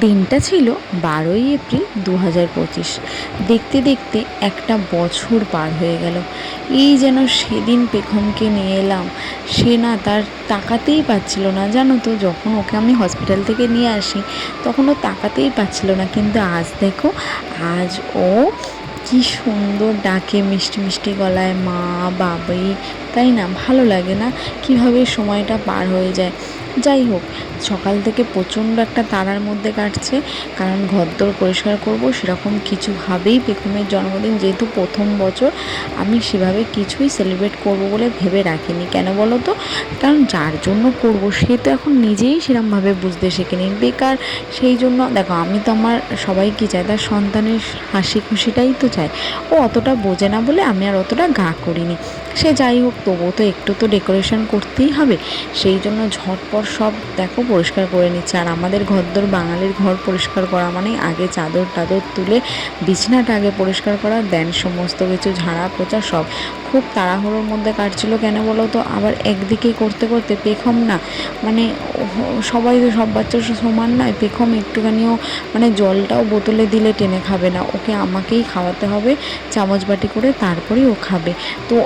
দিনটা ছিল বারোই এপ্রিল দু হাজার পঁচিশ। দেখতে দেখতে একটা বছর পার হয়ে গেল। এই যেন সেদিন পেখমকে নিয়ে এলাম। সে না তার তাকাতেই পাচ্ছিল না, জানো তো, যখন ওকে আমি হসপিটাল থেকে নিয়ে আসি, তখন ও তাকাতেই পাচ্ছিল না। কিন্তু আজ দেখো, আজ ও কি সুন্দর ডাকে মিষ্টি মিষ্টি গলায়, মা, বাবাই, তাই না? ভালো লাগে না? কীভাবে সময়টা পার হয়ে যায়? যাই হোক, সকাল থেকে প্রচণ্ড একটা তাড়ার মধ্যে কাটছে। কারণ ঘরদোর পরিষ্কার করব, সেরকম কিছুভাবেই পেখমের জন্মদিন যেহেতু প্রথম বছর, আমি সেভাবে কিছুই সেলিব্রেট করব বলে ভেবে রাখিনি। কেন বলো তো? কারণ যার জন্য করব, সে তো এখন নিজেই সেরমভাবে বুঝতে শেখেনি। বেকার, সেই জন্য, দেখো, আমি তো আমার সবাই কি চাই তার সন্তানের হাসি খুশিটাই তো চাই ও অতটা বোঝে না বলে আমি আর অতটা গা করিনি। সে যাই হোক, তবুও তো একটু তো ডেকোরেশন করতেই হবে। সেই জন্য ঝটপট সব দেখো পরিষ্কার করে নিচ্ছে। আর আমাদের ঘরদোর বাঙালির ঘর পরিষ্কার করা মানে আগে চাদর টাদর তুলে বিছনাটা আগে পরিষ্কার করা দেন সমস্ত কিছু ঝাড়া পোচা সব। খুব তাড়াহুড়োর মধ্যে কাটছিল কেন বলো তো? আবার একদিকেই করতে করতে পেখম না। মানে সবাই তো সব বাচ্চা সমান নয়। পেখম একটুখানিও মানে জলটাও বোতলে দিলে টেনে খাবে না। ওকে আমাকেই খাওয়াতে হবে, চামচ বাটি করে তারপরেই ও খাবে। তো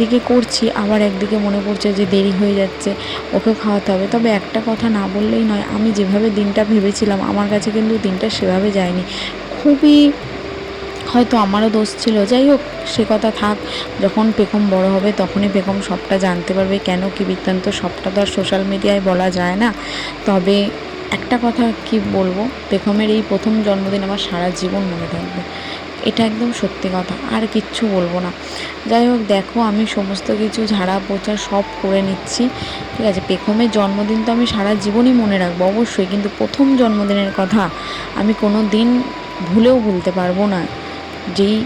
একদিকে করছি, আবার একদিকে মনে পড়ছে যে দেরি হয়ে যাচ্ছে ওকে খাওয়াতে হবে। তবে একটা কথা না বললেই নয়, আমি যেভাবে দিনটা ভেবেছিলাম, আমার কাছে কিন্তু দিনটা সেভাবে যায়নি। খুবই হয়তো আমারও দোষ ছিল। যাই হোক, সে কথা থাক, যখন পেখম বড় হবে তখনই পেখম সবটা জানতে পারবে কেন কি বৃত্তান্ত, সবটা তো আর সোশ্যাল মিডিয়ায় বলা যায় না। তবে একটা কথা কি বলব পেখমের এই প্রথম জন্মদিন আমার সারা জীবন মনে থাকবে। এটা একদম সত্যি কথা, আর কিচ্ছু বলব না। যাই হোক, দেখো আমি সমস্ত কিছু, ঝাড়া পোছা সব করে নিচ্ছি, ঠিক আছে? পেখমের জন্মদিন তো আমি সারা জীবনই মনে রাখব, অবশ্যই, কিন্তু প্রথম জন্মদিনের কথা আমি কোনো দিন ভুলেও ভুলতে পারব না। যেই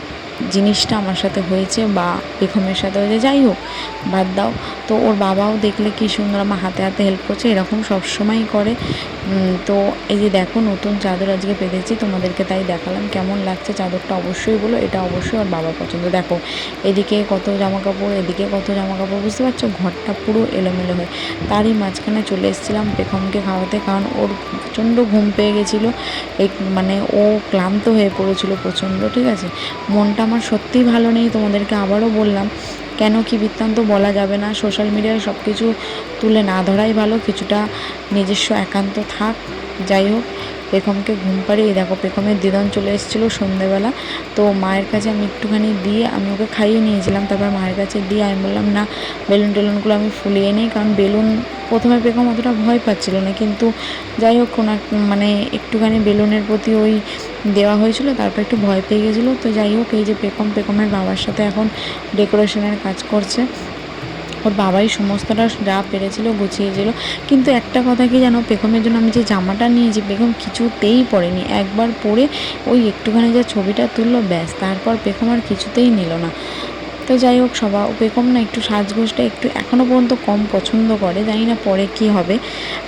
জিনিসটা আমার সাথে হয়েছে বা পেখমের সাথে হয়েছে, যাই হোক, বাদ দাও। তো ওর বাবাও দেখলে কি সুন্দর আমার হাতে হাতে হেল্প করছে, এরকম সবসময়ই করে। তো এই যে দেখো নতুন চাদর আজকে পেতেছি, তোমাদেরকে তাই দেখালাম কেমন লাগছে, চাদরটা অবশ্যই বলো, এটা অবশ্যই ওর বাবার পছন্দ। দেখো, এদিকে কত জামা কাপড় এদিকে কত জামা কাপড় বুঝতে পারছ? ঘরটা পুরো এলোমেলো হয়ে। তারই মাঝখানে চলে এসেছিলাম পেখমকে খাওয়াতে, কারণ ওর প্রচণ্ড ঘুম পেয়ে গেছিল। এই মানে ও ক্লান্ত হয়ে পড়েছিল প্রচণ্ড, ঠিক আছে? মনটা আমার সত্যিই ভালো নেই, তোমাদেরকে আবারও বললাম। কেন কি বৃত্তান্ত বলা যাবে না সোশ্যাল মিডিয়ায় সব কিছু তুলে না ধরাই ভালো, কিছুটা নিজস্ব একান্ত থাক। যাই হোক পেখমকে ঘুম পাড়িয়ে দেখো পেখমের দিদন চলে এসেছিল সন্ধেবেলা। তো মায়ের কাছে আমি একটুখানি দিয়ে আমি ওকে খাইয়ে নিয়েছিলাম। তারপর মায়ের কাছে দিয়ে আমি বললাম, না, বেলুন টেলুনগুলো আমি ফুলিয়ে নিই, কারণ বেলুন প্রথমে পেখম অতটা ভয় পাচ্ছিল না। কিন্তু যাই হোক কোনো মানে একটুখানি বেলুনের প্রতি ওই দেওয়া হয়েছিল, তারপর একটু ভয় পেয়ে গেছিল। তো যাই হোক, এই যে পেখম, পেখমের বাবার সাথে এখন ডেকোরেশনের কাজ করছে। ওর বাবাই সমস্তটা যা পেরেছিল গুছিয়েছিল কিন্তু একটা কথা কি জানো? পেখমের জন্য আমি যে জামাটা নিয়েছি, পেখম কিছুতেই পরেনি। একবার পরে ওই একটুখানি যা ছবিটা তুললো, ব্যাস, তারপর পেখম আর কিছুতেই নিল না। তো যাই হোক, সবা, পেখম না একটু সাজগোজটা একটু এখনও পর্যন্ত কম পছন্দ করে, জানি না পরে কি হবে।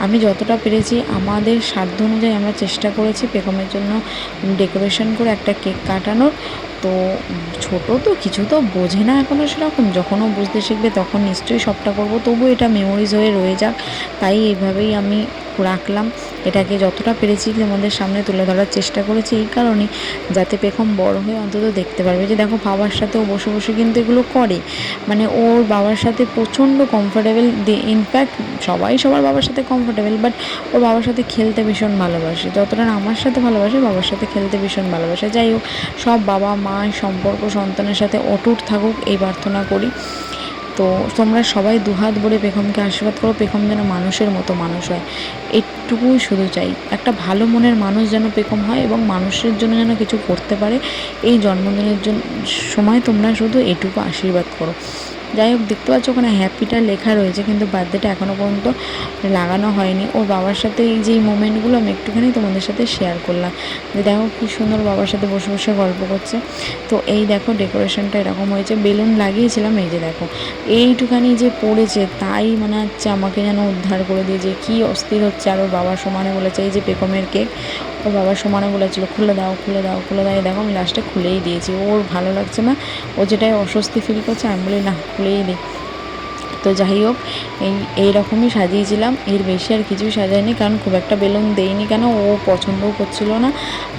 আমি যতটা পেরেছি, আমাদের সাধ্য অনুযায়ী আমরা চেষ্টা করেছি পেখমের জন্য ডেকোরেশন করে একটা কেক কাটানোর। তো ছোট তো কিছু তো বোঝে না এখনও সেরকম। যখনও বুঝতে শিখবে তখন নিশ্চয়ই সবটা করব। তবু এটা মেমোরিজ হয়ে রয়ে যাক। তাই এইভাবেই আমি রাখলাম। এটাকে যতটা পেরেছি তোমাদের সামনে তুলে ধরার চেষ্টা করেছি এই কারণে যাতে পেখম বড় হয়ে অন্তত দেখতে পারবে যে দেখো বাবার সাথেও বসে বসে কিন্তু এগুলো করে। মানে ওর বাবার সাথে প্রচণ্ড কমফোর্টেবল ইনফ্যাক্ট সবাই সবার বাবার সাথে কমফোর্টেবল বাট ওর বাবার সাথে খেলতে ভীষণ ভালোবাসে। যতটা আমার সাথে ভালোবাসে, বাবার সাথে খেলতে ভীষণ ভালোবাসে। যাই হোক, সব বাবা মা সম্পর্ক, সন্তানের সাথে অটুট থাকুক, এই প্রার্থনা করি। তো তোমরা সবাই দুহাত ভরে পেখমকে আশীর্বাদ করো, পেখম যেন মানুষের মতো মানুষ হয়। এটুকুই শুধু চাই, একটা ভালো মনের মানুষ যেন পেখম হয় এবং মানুষের জন্য যেন কিছু করতে পারে। এই জন্মদিনের জন্য সময় তোমরা শুধু এটুকু আশীর্বাদ করো। যাই হোক, দেখতে পাচ্ছ ওখানে হ্যাপিটা লেখা রয়েছে, কিন্তু বার্থডেটা এখনও পর্যন্ত লাগানো হয়নি। ওর বাবার সাথে এই যে মোমেন্টগুলো আমি একটুখানি তোমাদের সাথে শেয়ার করলাম। যে দেখো কী সুন্দর বাবার সাথে বসে বসে গল্প করছে। তো এই দেখো ডেকোরেশনটা এরকম হয়েছে। বেলুন লাগিয়েছিলাম, এই যে দেখো। এইটুখানি যে পড়েছে, তাই মনে হচ্ছে আমাকে যেন উদ্ধার করে দিয়েছে। কী অস্থির হচ্ছে আর ওর বাবা সমানে বলেছে, এই যে পেকমের কেক ওর বাবা সমানে বলেছিল খুলে দাও খুলে দাও খুলে দাও। দেখো আমি লাস্টে খুলেই দিয়েছি। ওর ভালো লাগছে না। ও যেটাই অস্বস্তি ফিল করছে, আমি বলি, না, খুলেই দিই তো যাই হোক, এই এইরকমই সাজিয়েছিলাম। এর বেশি আর কিছুই সাজাইনি কারণ খুব একটা বেলুন দেইনি কেন, ও পছন্দও করছিল না।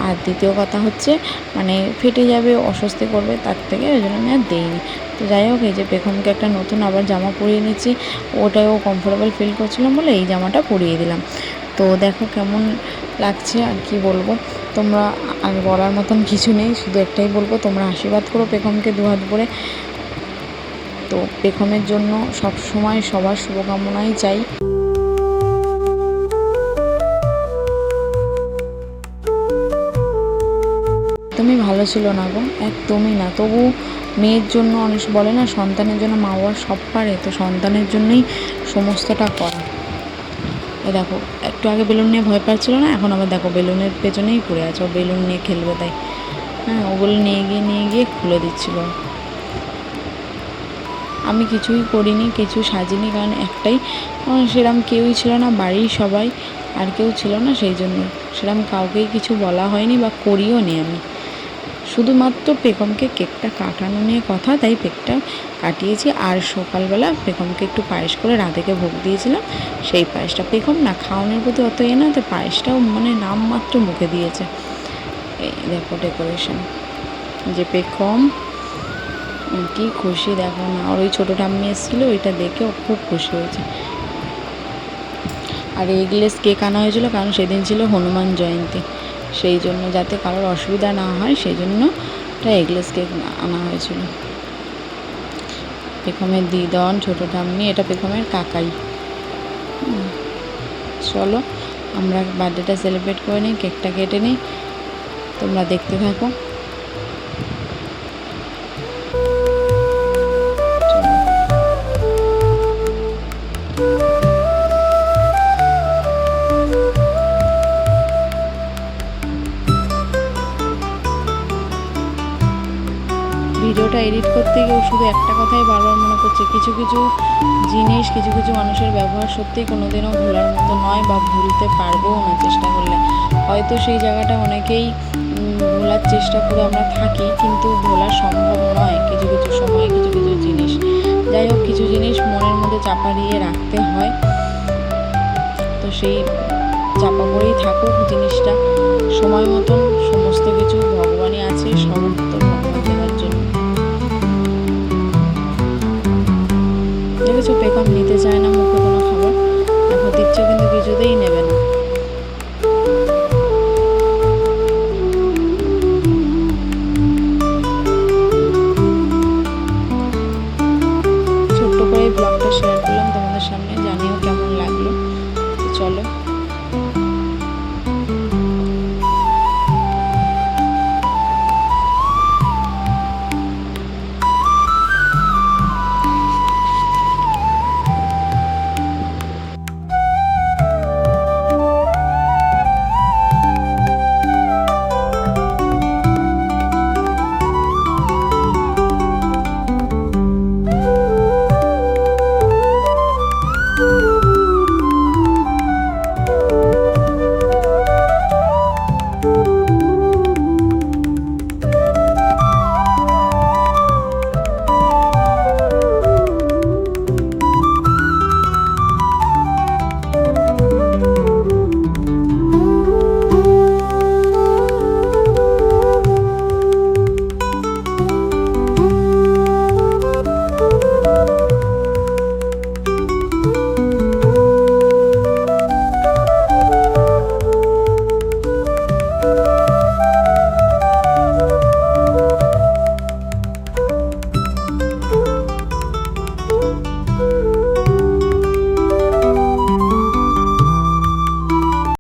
আর দ্বিতীয় কথা হচ্ছে মানে ফেটে যাবে, অস্বস্তি করবে, তার থেকে ওই জন্য আমি আর দেইনি। তো যাই হোক, এই যে পেখমকে একটা নতুন আবার জামা পরিয়ে নিচ্ছি ওটাই ও কমফোর্টেবল ফিল করছিলাম বলে এই জামাটা পরিয়ে দিলাম। তো দেখো কেমন লাগছে আর কি বলব। তোমরা আর বলার মতন কিছু নেই, শুধু একটাই বলব, তোমরা আশীর্বাদ করো পেখমকে দু হাত ভরে। তো পেখমের জন্য সব সময় সবার শুভকামনাই চাই। একদমই ভালো ছিল না গো, একদমই না। তবু মেয়ের জন্য অনেক বলে না, সন্তানের জন্য মা বাবা সব পারে, তো সন্তানের জন্যই সমস্তটা করা। এ দেখো একটু আগে বেলুন নিয়ে ভয় পাচ্ছিল না, এখন আবার দেখো বেলুনের পেছনেই পড়ে আছে, ও বেলুন নিয়ে খেলবে তাই। হ্যাঁ ওগুলো নিয়ে গিয়ে নিয়ে গিয়ে খুলে দিচ্ছিল। আমি কিছুই করিনি, কিছু সাজিনি, কারণ একটাই সেরম কেউই ছিল না, বাড়ির সবাই, আর কেউ ছিল না, সেই জন্য সেরম কাউকেই কিছু বলা হয়নি বা করিও নি আমি। শুধুমাত্র পেখমকে কেকটা কাটানো নিয়ে কথা, তাই কেকটা কাটিয়েছি। আর সকালবেলা পেখমকে একটু পায়েস করে রাধেকে ভোগ দিয়েছিলাম। সেই পায়েসটা পেখম না খাওয়ানোর প্রতি অত এ না, তো পায়েসটাও মানে নামমাত্র মুখে দিয়েছে। এই দেখো ডেকোরেশন যে পেখম কি খুশি দেখো না, আর ওই ছোটো ঠাম্মি এসেছিল, ওইটা দেখে ও খুব খুশি হয়েছে। আর এগলেস কেক আনা হয়েছিল, কারণ সেদিন ছিল হনুমান জয়ন্তী। সেই জন্য যাতে কারোর অসুবিধা না হয়, সেই জন্য একটা এগলেস কেক আনা হয়েছিল। পেখমের দিদন, ছোটো ঠামনি এটা পেখমের কাকাই। চলো, আমরা বার্থডেটা সেলিব্রেট করে নিই কেকটা কেটে নিই। তোমরা দেখতে থাকো। ভিডিওটা এডিট করতে গিয়েও শুধু একটা কথাই বারবার মনে করছে কিছু কিছু জিনিস, কিছু কিছু মানুষের ব্যবহার সত্যিই কোনোদিনও ভোলার মতো নয় বা ভুলতে পারবও না চেষ্টা করলে। হয়তো সেই জায়গাটা অনেকেই ভোলার চেষ্টা করে আমরা থাকি, কিন্তু ভোলা সম্ভব নয় কিছু কিছু সময় কিছু কিছু জিনিস। যাই হোক, কিছু জিনিস মনের মধ্যে চাপা দিয়ে রাখতে হয়। তো সেই চাপা পড়েই থাকুক জিনিসটা। সময় মতন